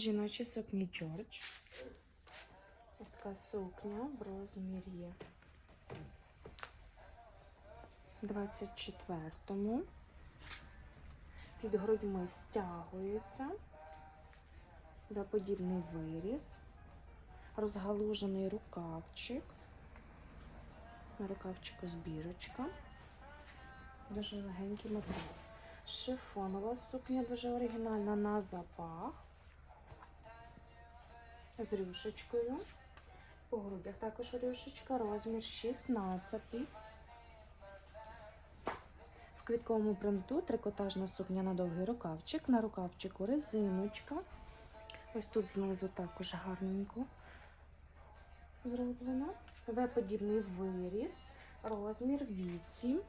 Жіночі сукні Джордж. Ось така сукня в розмірі 24-му. Під грудьми стягується. подібний виріз. Розгалужений рукавчик. На рукавчику збірочка. Дуже легенький матеріал. Шифонова сукня дуже оригінальна на запах. З рюшечкою. По грудях також рюшечка, розмір 16. В квітковому принту трикотажна сукня на довгий рукавчик. На рукавчику резиночка. Ось тут знизу також гарненько зроблено. В-подібний виріз, розмір 8.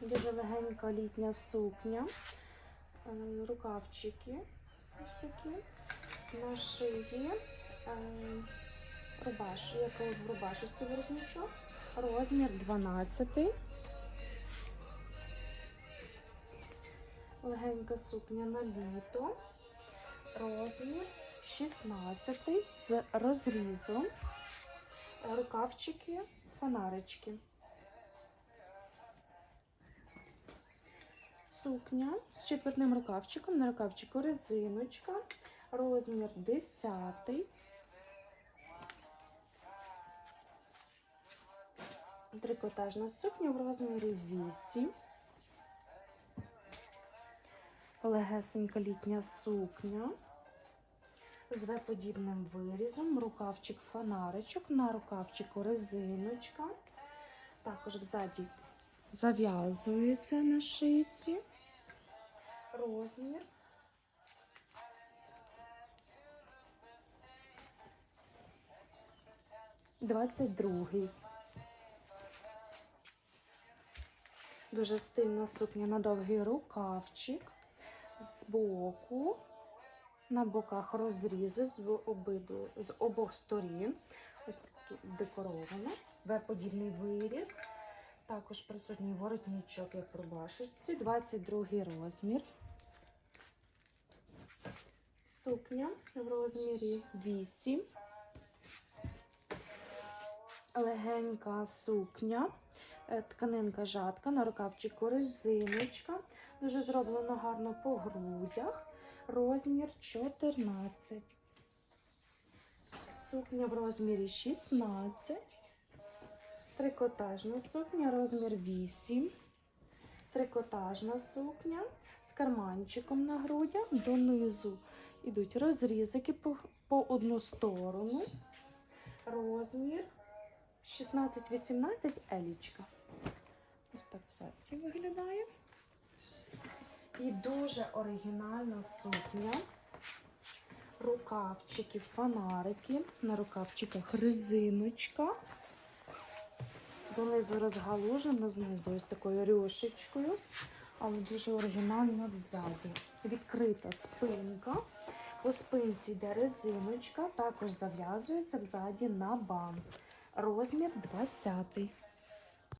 Дуже легенька літня сукня. Е, Рукавчики ось такі. На шиї е, рубаш, як в рубашечці воротничок. Розмір 12. Легенька сукня на літо. Розмір 16 з розрізом. Рукавчики, фонарички. Сукня з четвертним рукавчиком. На рукавчику резиночка. Розмір 10. Трикотажна сукня в розмірі 8. Легесенька літня сукня з В-подібним вирізом, рукавчик фонаричок, на рукавчику резиночка. Також взаді зав'язується на шиці. Розмір. Двадцять другий. Дуже стильна сукня на довгий рукавчик. З боку, на боках розрізи з обиду, з обох сторін. Ось такі декоровано. В-подібний виріз. Також присутній воротничок, як рубашечці, 22 розмір. Сукня в розмірі 8. Легенька сукня, е, тканинка жатка, на рукавчику резиночка. Дуже зроблено гарно по грудях. Розмір 14. Сукня в розмірі 16. Трикотажна сукня, розмір 8. Трикотажна сукня з карманчиком на грудях. Донизу йдуть розрізики по, по одну сторону. Розмір 16-18 елічка. Ось так все виглядає. І дуже оригінальна сукня. Рукавчики, фонарики. На рукавчиках резиночка. Донизу розгалужено, знизу ось такою рюшечкою, але дуже оригінально ззаді. Відкрита спинка. По спинці йде резиночка, також зав'язується взаді на бант. Розмір 20.